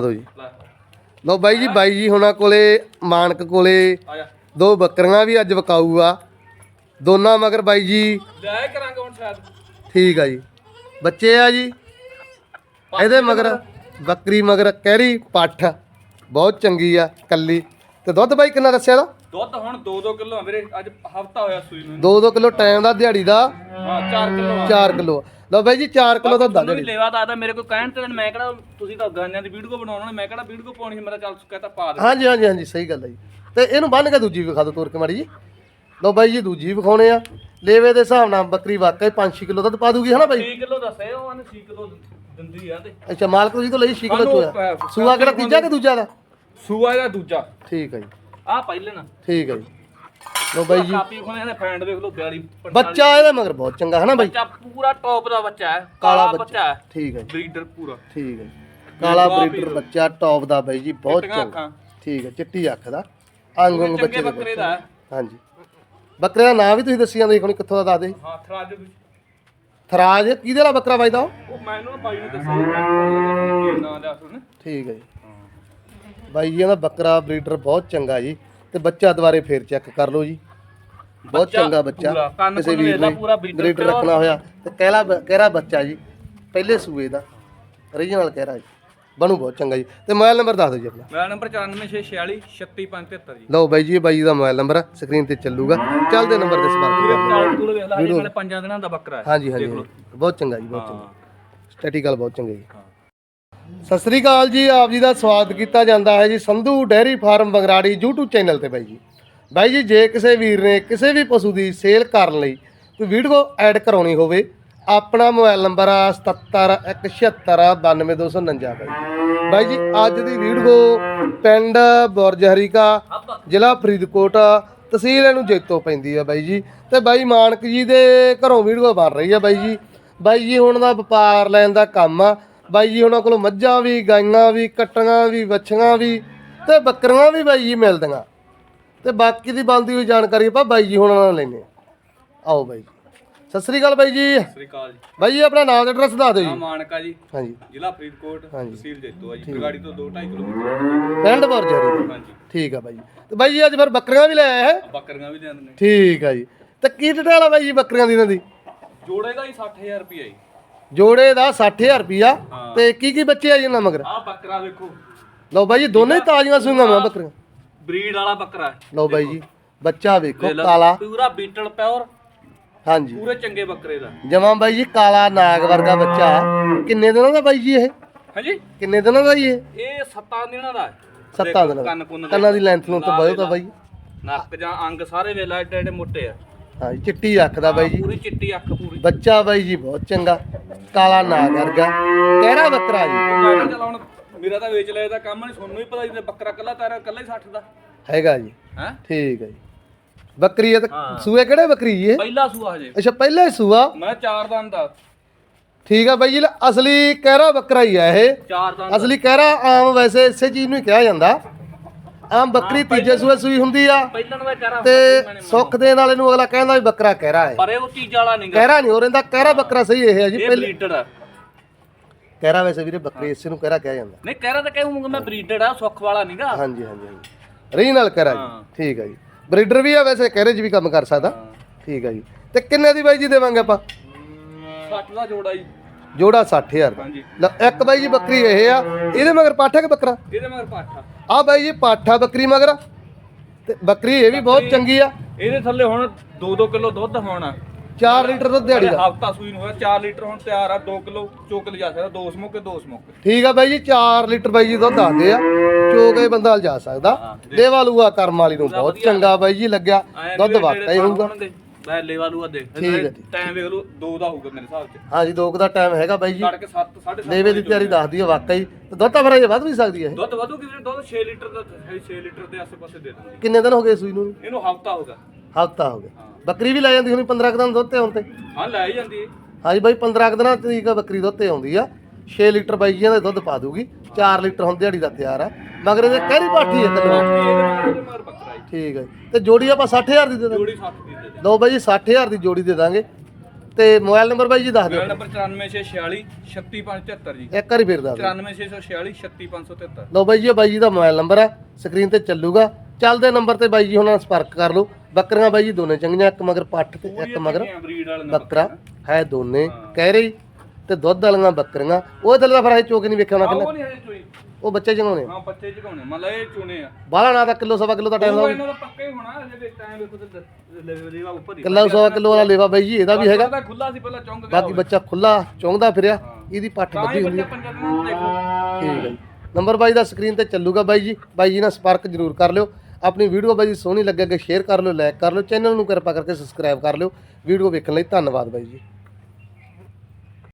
ਦੋ ਜੀ। ਲੈ ਲੋ ਬਾਈ ਜੀ ਬਾਈ ਜੀ ਹੁਣਾਂ ਕੋਲੇ ਮਾਨਕ ਕੋਲੇ ਦੋ ਬੱਕਰੀਆਂ ਵੀ ਅੱਜ ਵਿਕਾਊ ਆ ਦੋਨਾਂ ਮਗਰ ਬਾਈ ਜੀ। ਲੈ ਕਰਾਂਗੇ ਹੁਣ ਸ਼ਾਇਦ। ਠੀਕ ਆ ਜੀ। ਬੱਚੇ ਆ ਜੀ। ਇਹਦੇ ਮਗਰ। ਬੱਕਰੀ ਮਗਰ ਕਹਿਰੀ ਪੱਠ। ਬਹੁਤ ਚੰਗੀ ਆ ਕੱਲੀ। ਤੇ ਦੁੱਧ ਬਾਈ ਕਿੰਨਾ ਦੱਸਿਆ ਦਾ ਦੁੱਧ ਹੁਣ 2-2 ਕਿਲੋ ਆ ਵੀਰੇ ਅੱਜ ਹਫਤਾ ਹੋਇਆ ਸੂਈ ਨੂੰ। 2-2 ਕਿਲੋ ਟਾਈਮ ਦਾ ਦਿਹਾੜੀ ਦਾ। ਹਾਂ 4 ਕਿਲੋ ਆ। 4 ਕਿਲੋ। ਲੋ ਬਾਈ ਜੀ 4 ਕਿਲੋ ਦਾ ਤੁਹਾਨੂੰ ਦੱਸ ਵੀ ਲੈਵਾ ਦਾਦਾ ਮੇਰੇ ਕੋਲ ਕਹਿਣ ਤੇ ਮੈਂ ਕਿਹੜਾ ਤੁਸੀਂ ਤਾਂ ਗਾਂਿਆਂ ਦੀ ਵੀਡੀਓ ਬਣਾਉਣਾ ਨੇ ਮੈਂ ਕਿਹੜਾ ਵੀਡੀਓ ਪਾਉਣੀ ਸੀ ਮੇਰਾ ਚੱਲ ਕਹਤਾ ਪਾ ਦੇ ਹਾਂਜੀ ਹਾਂਜੀ ਹਾਂਜੀ ਸਹੀ ਗੱਲ ਹੈ ਜੀ। ਤੇ ਇਹਨੂੰ ਬੰਨ ਕੇ ਦੂਜੀ ਵਿਖਾ ਦਿਓ ਤੋਰ ਕੇ ਮਾੜੀ ਜੀ। ਲੋ ਬਾਈ ਜੀ ਦੂਜੀ ਵਿਖਾਉਣੇ ਆ। ਲੇਵੇ ਦੇ ਹਿਸਾਬ ਨਾਲ ਬੱਕਰੀ ਵਾਕਈ 5-6 ਕਿਲੋ ਦੁੱਧ ਪਾ ਦੂਗੀ ਹਨਾ ਬਾਈ? 6 ਕਿਲੋ ਦੱਸੇ ਉਹ ਉਹਨੇ 6 ਕਿਲੋ ਦਿੰਦੀ ਆ ਤੇ। ਅੱਛਾ ਮਾਲਕ ਤੁਸੀਂ ਤੋਂ ਲਈ 6 ਕਿਲੋ ਚੋਇਆ ਸੂਆ ਕਿਹੜਾ ਤੀਜਾ ਕਿ ਦੂਜਾ ਦਾ? ਸੂਆ ਦਾ ਦੂਜਾ। ਠੀਕ ਹੈ ਜੀ। ਆ ਪਹਿਲੇ ਨਾ ਠੀਕ ਹੈ ਜੀ। ਲੋ ਬਾਈ ਜੀ। ਕਾਪੀ ਖੋਲੇ ਇਹਦੇ ਫੈਂਡ ਵੇਖ ਲਓ 42 ਬੱਚਾ ਇਹਦੇ ਮਗਰ ਬਹੁਤ ਚੰਗਾ ਹਨਾ ਬਾਈ? ਬੱਚਾ ਪੂਰਾ ਟੌਪ ਦਾ ਬੱਚਾ ਹੈ ਕਾਲਾ ਬੱਚਾ। ਹੈ। ਠੀਕ ਹੈ ਜੀ। ਬਰੀਡਰ ਪੂਰਾ। ਠੀਕ ਹੈ ਜੀ। ਕਾਲਾ ਬਰੀਡਰ ਬੱਚਾ ਟੌਪ ਦਾ ਬਾਈ ਜੀ ਬਹੁਤ ਚੰਗਾ। ਅੱਖਾਂ। ਠੀਕ ਹੈ ਚਿੱਟੀ ਅੱਖ ਦਾ। ਅੰਗ ਅੰਗ ਚੰਗੇ ਬੱਚੇ ਦੇ ਬੱਕਰੇ ਦਾ ਹੈ। ਹਾਂਜੀ। ਬੱਕਰੇ ਦਾ ਨਾਂ ਵੀ ਤੁਸੀਂ ਦੱਸੀ ਜਾਂਦੇ ਹੁਣ ਕਿੱਥੋਂ ਦਾ ਦੱਸ ਦੇ ਹਾਂ ਥਰਾਜ ਥਰਾਜ ਕਿਹਦੇ ਵਾਲਾ ਬੱਕਰਾ ਬਾਈ ਦਾ ਉਹ? ਉਹ ਮੈਨੂੰ ਨਾ ਬਾਈ ਨੂੰ ਦੱਸਿਆ ਨਾ ਲਿਆ ਸੁਣ ਠੀਕ ਹੈ ਜੀ। ਬਾਈ ਜੀ ਇਹਦਾ ਬੱਕਰਾ ਬਰੀਡਰ ਬਹੁਤ ਚੰਗਾ ਜੀ। ਤੇ ਬੱਚਾ ਦੁਬਾਰੇ ਫੇਰ ਚੈੱਕ ਕਰ ਲਓ ਜੀ। ਬਹੁਤ ਚੰਗਾ ਬੱਚਾ। ਕਿਸੇ ਵੀਰ ਨੇ ਬਰੀਡਰ। ਰੱਖਣਾ ਹੋਇਆ। ਤੇ ਕਹਿਲਾ ਕਹਿਰਾ ਬੱਚਾ ਜੀ ਪਹਿਲੇ ਸੂਏ ਦਾ। ਓਰੀਜਨਲ ਕਹਿਰਾ ਜੀ। ਬਣੂ ਬਹੁਤ ਚੰਗਾ ਜੀ। ਤੇ ਮੋਬਾਈਲ ਨੰਬਰ ਦੱਸ ਦਿਓ ਜੀ ਆਪਣਾ। ਮੇਰਾ ਨੰਬਰ 94646 36573 ਜੀ। ਲਓ ਬਾਈ ਜੀ ਇਹ ਬਾਈ ਦਾ ਮੋਬਾਈਲ ਨੰਬਰ ਆ। ਸਕਰੀਨ ਤੇ ਚੱਲੂਗਾ। ਚੱਲਦੇ ਨੰਬਰ ਤੇ ਸੰਪਰਕ ਪੂਰੇ ਵੇਖ ਲਾ ਹਜੇ ਨਾਲੇ ਪੰਜਾਂ ਦਿਨਾਂ ਦਾ ਬੱਕਰਾ ਹੈ। ਹਾਂਜੀ ਹਾਂਜੀ। ਬਹੁਤ ਚੰਗਾ ਜੀ ਬਹੁਤ ਚੰਗਾ। ਸਟੈਟੀਕਲ ਬਹੁਤ ਚੰਗਾ ਜੀ। ਸਤਿ ਸ੍ਰੀ ਅਕਾਲ ਜੀ, ਆਪ ਜੀ ਦਾ ਸਵਾਗਤ ਕੀਤਾ ਜਾਂਦਾ ਹੈ ਜੀ Sandhu dairy farm Bangrari YouTube channel ਤੇ ਬਾਈ ਜੀ। ਬਾਈ ਜੀ, ਜੇ ਕਿਸੇ ਵੀਰ ਨੇ ਕਿਸੇ ਵੀ ਪਸ਼ੂ ਦੀ ਸੇਲ ਕਰਨ ਲਈ ਕੋਈ ਵੀਡੀਓ ਐਡ ਕਰਾਉਣੀ ਹੋਵੇ, ਆਪਣਾ ਮੋਬਾਈਲ ਨੰਬਰ ਆ 7717692249 ਬਾਈ ਬਾਈ ਜੀ, ਅੱਜ ਦੀ ਵੀਡੀਓ ਪਿੰਡ ਬੁਰਜ ਹਰੀਕਾ ਜ਼ਿਲ੍ਹਾ ਫਰੀਦਕੋਟ, ਤਹਿਸੀਲ ਇਹਨੂੰ ਜੈਤੋ ਪੈਂਦੀ ਆ ਬਾਈ ਜੀ। ਤੇ ਬਾਈ ਮਾਨਕ ਜੀ ਦੇ ਘਰੋਂ ਵੀਡੀਓ ਬਣ ਰਹੀ ਆ ਬਾਈ ਜੀ। ਬਾਈ ਜੀ, ਹੁਣ ਦਾ ਵਪਾਰ ਲੈਣ ਦਾ ਕੰਮ ਆ। ਬਾਈ ਜੀ ਉਹਨਾਂ ਕੋਲ ਮੱਝਾਂ ਵੀ ਗਾਈਆਂ ਵੀ ਕੱਟੀਆਂ ਵੀ ਵੱਛੀਆਂ ਵੀ ਤੇ ਬੱਕਰੀਆਂ ਵੀ ਬਾਈ ਜੀ ਮਿਲਦੀਆਂ। ਤੇ ਬਾਕੀ ਦੀ ਬਣਦੀ ਹੋਈ ਜਾਣਕਾਰੀ ਆਪਾਂ ਬਾਈ ਜੀ ਹੁਣਾਂ ਨਾਲ ਲੈਨੇ ਆਓ ਬਾਈ ਸਤਿ ਸ੍ਰੀ ਅਕਾਲ ਬਾਈ ਜੀ। ਸਤਿ ਸ੍ਰੀ ਅਕਾਲ ਜੀ। ਬਾਈ ਜੀ ਆਪਣਾ ਨਾਮ ਤੇ ਐਡਰੈਸ ਦੱਸ ਦਿਓ ਜੀ। ਮਾਨਕਾ ਜੀ। ਹਾਂਜੀ। ਜ਼ਿਲ੍ਹਾ ਫਰੀਦਕੋਟ। ਤਹਿਸੀਲ ਜੈਤੋ ਆ ਜੀ ਬਰਗਾੜੀ ਤੋਂ 2.5 ਕਿਲੋਮੀਟਰ। ਪਿੰਡ ਬਰਜਰੀ ਹਾਂਜੀ। ਠੀਕ ਆ ਬਾਈ ਜੀ। ਤੇ ਬਾਈ ਜੀ ਅੱਜ ਫਿਰ ਬੱਕਰੀਆਂ ਵੀ ਲੈ ਆਏ ਹੈ? ਬੱਕਰੀਆਂ ਵੀ ਨੇ। ਠੀਕ ਆ ਜੀ। ਤੇ ਕੀ ਡਿਟੇਲ ਆ ਬਾਈ ਜੀ ਬੱਕਰੀਆਂ ਦੀ ਇਹਨਾਂ ਦੀ? ਜੋੜੇ ਦਾ ਹੀ 60000 ਰੁਪਏ ਜੀ। ਜੋੜੇ ਦਾ 60000 ਰੁਪਿਆ। ਤੇ ਕੀ ਕੀ ਬੱਚੇ ਆ ਜੀ ਮਗਰ? ਆ ਬੱਕਰਾ ਵੇਖੋ। ਲਓ ਬਾਈ ਜੀ ਦੋਨੇ ਹੀ ਤਾਜ਼ੀਆਂ ਸੂਈਆਂ ਮੈਂ ਬੱਕਰੀਆਂ। ਬਰੀਡ ਵਾਲਾ ਬੱਕਰਾ ਹੈ। ਲਓ ਬਾਈ ਜੀ ਬੱਚਾ ਵੇਖੋ ਲਓ, ਕਾਲਾ। ਪੂਰਾ ਬੀਟਲ ਪਿਓਰ। ਹਾਂਜੀ। ਪੂਰੇ ਚੰਗੇ ਬੱਕਰੇ ਦਾ। ਜਮਾ ਬਾਈ ਜੀ ਕਾਲਾ ਨਾਗ ਵਰਗਾ ਬੱਚਾ। ਕਿੰਨੇ ਦਿਨਾਂ ਦਾ ਬਾਈ ਜੀ ਇਹ? ਹਾਂਜੀ? ਕਿੰਨੇ ਦਿਨਾਂ ਦਾ ਜੀ ਇਹ? ਇਹ 7 ਦਿਨਾਂ ਦਾ ਹੈ। ਸੱਤਾਂ ਦਿਨਾਂ ਦਾ। ਕੰਨ ਕੁੰਨ ਦੇ ਕੰਨਾਂ ਦੀ ਲੈਂਥ ਨੂੰ ਤਾਂ ਬਹੁਤ ਆ ਬਾਈ। ਨੱਕ ਜਾਂ ਅੰਗ ਸਾਰੇ ਵੇਲਾ ਏਡੇ ਏਡੇ ਮੋਟੇ ਆ। ਹਾਂ ਜੀ ਚਿੱਟੀ ਅੱਖ ਦਾ ਬਾਈ ਜੀ। ਪੂਰੀ ਚਿੱਟੀ ਅੱਖ ਪੂਰੀ। ਬੱਚਾ ਬਾਈ ਜੀ ਬਹੁਤ ਚੰਗਾ ਕਾਲਾ ਨਾਗ ਵਰਗਾ ਕਹਿਰਾ ਬੱਕਰਾ ਜੀ। ਮੈਂ ਮੇਰਾ ਤਾਂ ਵੇਚ ਲਿਆ ਇਹਦਾ ਕੰਮ ਨਹੀਂ ਤੁਹਾਨੂੰ ਵੀ ਪਤਾ ਜੀ ਬੱਕਰਾ ਕੱਲਾ ਤਾਰਾ ਕੱਲਾ ਹੀ 60 ਦਾ। ਹੈਗਾ ਜੀ। ਹੈ? ਠੀਕ ਹੈ ਜੀ। ਬੱਕਰੀ ਇਹ ਤਾਂ ਹਾਂ। ਸੂਏ ਕਿਹੜੇ ਬੱਕਰੀ ਜੀ ਇਹ? ਪਹਿਲਾ ਸੂਆ ਹਜੇ। ਅੱਛਾ ਪਹਿਲਾ ਹੀ ਸੂਆ। ਮੈਂ ਚਾਰ ਦੰਦ ਦਾ। ਠੀਕ ਆ ਬਾਈ ਜੀ ਲੈ, ਅਸਲੀ ਕਹਿਰਾ ਬੱਕਰਾ ਹੀ ਆ ਇਹ। ਚਾਰ ਦੰਦ। ਅਸਲੀ ਕਹਿਰਾ ਆਮ ਵੈਸੇ ਇਸੇ ਚੀਜ਼ ਨੂੰ ਹੀ ਕਿਹਾ ਜਾਂਦਾ। ਆਮ ਬੱਕਰੀ ਤੀਜੇ ਸੂਏ ਸੂਈ ਹੁੰਦੀ ਆ। ਪਹਿਲਾਂ ਨੂੰ ਮੈਂ ਕਰਾਂ ਤੇ ਸੁੱਖ ਦੇਣ ਵਾਲੇ ਨੂੰ ਅਗਲਾ ਕਹਿੰਦਾ ਵੀ ਬੱਕਰਾ ਕਹਿਰਾ ਹੈ। ਪਰ ਇਹ ਉਹ ਚੀਜ਼ ਵਾਲਾ ਨਹੀਂਗਾ ਕਹਿਰਾ ਨਹੀਂ ਹੋ ਰਹਿੰਦਾ ਕਹਿਰਾ ਬੱਕਰਾ ਸਹੀ ਇਹ ਹੈ ਜੀ ਇਹ ਪਹਿਲੇ ਬਰੀਡਰ ਆ। ਕਹਿਰਾ ਵੈਸੇ ਵੀਰੇ ਬੱਕਰੀ ਇਸੇ ਨੂੰ ਕਹਿਰਾ ਕਿਹਾ ਜਾਂਦਾ। ਨਹੀਂ ਕਹਿ ਰਹਾ ਤਾਂ ਕਹੂੰਗਾ ਮੈਂ ਬਰੀਡਰ ਆ ਸੁੱਖ ਵਾਲਾ ਨਹੀਂਗਾ ਹਾਂਜੀ ਹਾਂਜੀ ਹਾਂਜੀ। ਰੀ ਨਾਲ ਕਹਿਰਾ ਜੀ। ਠੀਕ ਹੈ ਜੀ। ਬਰੀਡਰ ਵੀ ਆ ਵੈਸੇ ਕਹਿਰੇ 'ਚ ਵੀ ਕੰਮ ਕਰ ਸਕਦਾ। ਠੀਕ ਹੈ ਜੀ। ਤੇ ਕਿੰਨੇ ਦੀ ਬਾਈ ਜੀ ਦੇਵਾਂਗੇ ਆਪਾਂ? 60 ਦਾ ਜੋੜਾ ਜੀ। ਜੋੜਾ 60000 ਦਾ। ਹਾਂਜੀ। ਲੈ, ਇੱਕ ਬਾਈ ਜੀ ਬੱਕਰੀ ਇਹ ਆ ਇਹਦੇ ਮਗਰ ਪਾਠਾ ਕਿ ਬੱਕਰਾ? ਇਹਦੇ ਮਗਰ ਪਾਠਾ ਆ। ਬਾਈ ਜੀ ਪਾਠਾ ਬੱਕਰੀ ਮਗਰ। ਤੇ ਬੱਕਰੀ ਇਹ ਵੀ ਬਹੁਤ ਚੰਗੀ ਆ। ਇਹਦੇ ਥੱਲੇ ਹੁਣ 2-2 ਕਿਲੋ ਦੁੱਧ ਹੋਣਾ। 4 ਲੀਟਰ ਦੁੱਧ ਦਿਹਾੜੀ ਦਾ। ਹਫਤਾ ਸੂਈ ਨੂੰ ਹੋਇਆ 4 ਲੀਟਰ ਹੁਣ ਤਿਆਰ ਆ 2 ਕਿਲੋ ਚੋਕ ਲਿਜਾ ਸਕਦਾ ਦੋ ਸਮੋਕੇ ਦੋ ਸਮੋਕੇ। ਠੀਕ ਆ ਬਾਈ ਜੀ 4 ਲੀਟਰ ਬਾਈ ਜੀ ਦੁੱਧ ਦੱਸਦੇ ਆ। ਚੋ ਕੇ ਬੰਦਾ ਲਿਜਾ ਸਕਦਾ। ਦੇਵਾ ਲੂਆ ਕਰਮ ਵਾਲੀ ਨੂੰ ਬਹੁਤ ਚੰਗਾ ਬਾਈ ਜੀ ਲੱਗਿਆ। ਦੁੱਧ ਵਾਕਾ ਹੀ ਹੋਊਗਾ। ਮੈਂ ਲੈਵਾ ਲੂਆ ਦੇ ਠੀਕ ਹੈ ਜੀ। ਟਾਈਮ ਵੇਖ ਲਓ 2 ਦਾ ਹੋਊਗਾ ਮੇਰੇ ਹਿਸਾਬ ਚ। ਹਾਂਜੀ ਦੋ ਕੁ ਦਾ ਟਾਈਮ ਹੈਗਾ ਬਾਈ ਜੀ। ਤੜਕੇ 7 7:30 ਦੇਵੇ ਦੀ ਤਿਆਰੀ ਦੱਸਦੀ ਆ ਵਾਕਈ। ਤੇ ਦੁੱਧ ਤਾਂ ਫਿਰ ਅਜੇ ਵੱਧ ਵੀ ਸਕਦੀ ਹੈ ਇਹ। ਦੁੱਧ ਵਧੂ ਕਿਤੇ ਦੁੱਧ 6 ਲੀਟਰ ਦਾ 6 ਲੀਟਰ ਦੇ ਆਸੇ-ਪਾਸੇ ਦੇ ਦਾਂਗੇ ਕਿੰਨੇ ਦਿਨ ਹੋ ਗਏ ਸੂਈ ਨੂੰ? ਇਹਨੂੰ ਹਫਤਾ ਹੋਗਾ ਹਫਤਾ ਹੋ ਗਿਆ। ਬੱਕਰੀ ਵੀ ਲੈ ਜਾਂਦੀ ਹੁਣੀ 15 ਕੁ ਦਿਨ ਦੁੱਧ ਤੇ ਆਉਣ ਤੇ? ਹਾਂ ਲੈ ਹੀ ਜਾਂਦੀ ਹੈ ਹਾਂਜੀ ਬਾਈ 15 ਕੁ ਦਿਨਾਂ ਤਰੀਕ ਆ ਬੱਕਰੀ ਦੁੱਧ ਤੇ ਆਉਂਦੀ ਆ। 6 ਲੀਟਰ ਬਾਈ ਜੀ ਦਾ ਦੁੱਧ ਪਾ ਦੂਗੀ। 4 ਲੀਟਰ ਹੁਣ ਦਿਹਾੜੀ ਦਾ ਤਿਆਰ ਆ। ਮਗਰ ਇਹਦੇ ਕਹਿਰੀ ਪਾਠੀ ਇੱਕ ਦਿਨ ਜੀ ਠੀਕ ਹੈ ਜੀ। ਤੇ ਜੋੜੀ ਆਪਾਂ 60000 ਦੀ ਦੇ ਦਾਂਗੇ। ਜੋੜੀ 60 ਦੀ ਦੇ ਦੇ ਲਓ ਬਾਈ ਜੀ 60000 ਦੀ ਜੋੜੀ ਦੇ ਦਾਂਗੇ। ਤੇ ਮੋਬਾਈਲ ਨੰਬਰ ਬਾਈ ਜੀ ਦੱਸ ਦਿਓ। ਮੋਬਾਈਲ ਨੰਬਰ 94646 36573 ਜੀ। ਇੱਕ ਵਾਰੀ ਫੇਰ ਦੱਸ ਦਿਓ। 94646 36573 ਲਓ ਬਾਈ ਜੀ ਇਹ ਬਾਈ ਜੀ ਦਾ ਮੋਬਾਈਲ ਨੰਬਰ ਹੈ ਸਕਰੀਨ ਤੇ ਚੱਲੂਗਾ। ਚੱਲਦੇ ਨੰਬਰ ਤੇ ਬਾਈ ਜੀ ਉਹਨਾਂ ਨਾਲ ਸੰਪਰਕ ਕਰ ਲਓ। ਬੱਕਰੀਆਂ ਬਾਈ ਜੀ ਦੋਨੇ ਚੰਗੀਆਂ ਇੱਕ ਮਗਰ ਪੱਠ ਤੇ ਇੱਕ ਮਗਰ ਬਰੀਡ ਵਾਲੇ ਬੱਕਰਾ। ਹੈ ਦੋਨੇ। ਕਹਿ ਰਹੀ ਤੇ ਦੁੱਧ ਵਾਲੀਆਂ ਬੱਕਰੀਆਂ। ਉਹ ਥੱਲੇ ਦਾ ਫਿਰ ਅਸੀਂ ਚੋਕ ਨਹੀਂ ਵੇਖਿਆ ਹੋਣਾ ਉਹ ਕਿੰਨਾ। ਨਹੀਂ ਹਜੇ ਚੋਈ। ਉਹ ਬੱਚੇ ਚੰਗਾਉਣੇ ਹਾਂ ਬੱਚੇ ਚਗਾਉਣੇ ਮੰਨ ਲਾ ਇਹ ਚੁਣੇ ਆ। ਬਾਹਲਾ ਨਾ ਤਾਂ ਕਿਲੋ ਸਵਾ ਕਿਲੋ ਦਾ ਟਾਈਮ ਉਹ ਇਹਨਾਂ ਦਾ ਪੱਕਾ ਹੀ ਹੋਣਾ ਅਜੇ ਵੇਖ ਟਾਈਮ ਵੇਖੋ ਤੇ ਲੈਵਲ ਦਾ ਉੱਪਰ ਹੀ ਕਿਲੋ ਸਵਾ ਕਿਲੋ ਵਾਲਾ ਲੇਵਾ ਬਾਈ ਜੀ ਇਹਦਾ ਵੀ ਹੈਗਾ। ਉਹਦਾ ਖੁੱਲਾ ਸੀ ਪਹਿਲਾਂ ਚੌਂਕ ਗਿਆ ਬਾਕੀ ਬੱਚਾ ਖੁੱਲਾ ਚੌਂਦਾ ਫਿਰਿਆ ਇਹਦੀ ਪੱਠ ਤਾਂ ਹੀ ਹੁੰਦੀ ਬੱਚਾ ਹੈ ਪੰਜਾਂ ਦਿਨਾਂ ਨੂੰ ਦੇਖੋ। ਠੀਕ ਹੈ ਜੀ। ਨੰਬਰ ਬਾਈ ਦਾ ਸਕਰੀਨ ਤੇ ਚੱਲੂਗਾ ਬਾਈ ਜੀ। ਬਾਈ ਜੀ ਨਾਲ ਸੰਪਰਕ ਜ਼ਰੂਰ ਕਰ ਲਿਓ। ਆਪਣੀ ਵੀਡੀਓ ਬਾਈ ਜੀ ਸੋਹਣੀ ਲੱਗੇ ਅੱਗੇ ਸ਼ੇਅਰ ਕਰ ਲਿਓ ਲਾਈਕ ਕਰ ਲਿਓ। ਚੈਨਲ ਨੂੰ ਕਿਰਪਾ ਕਰਕੇ ਸਬਸਕ੍ਰਾਈਬ ਕਰ ਲਿਓ। ਵੀਡੀਓ ਵੇਖਣ ਲਈ ਧੰਨਵਾਦ ਬਾਈ ਜੀ।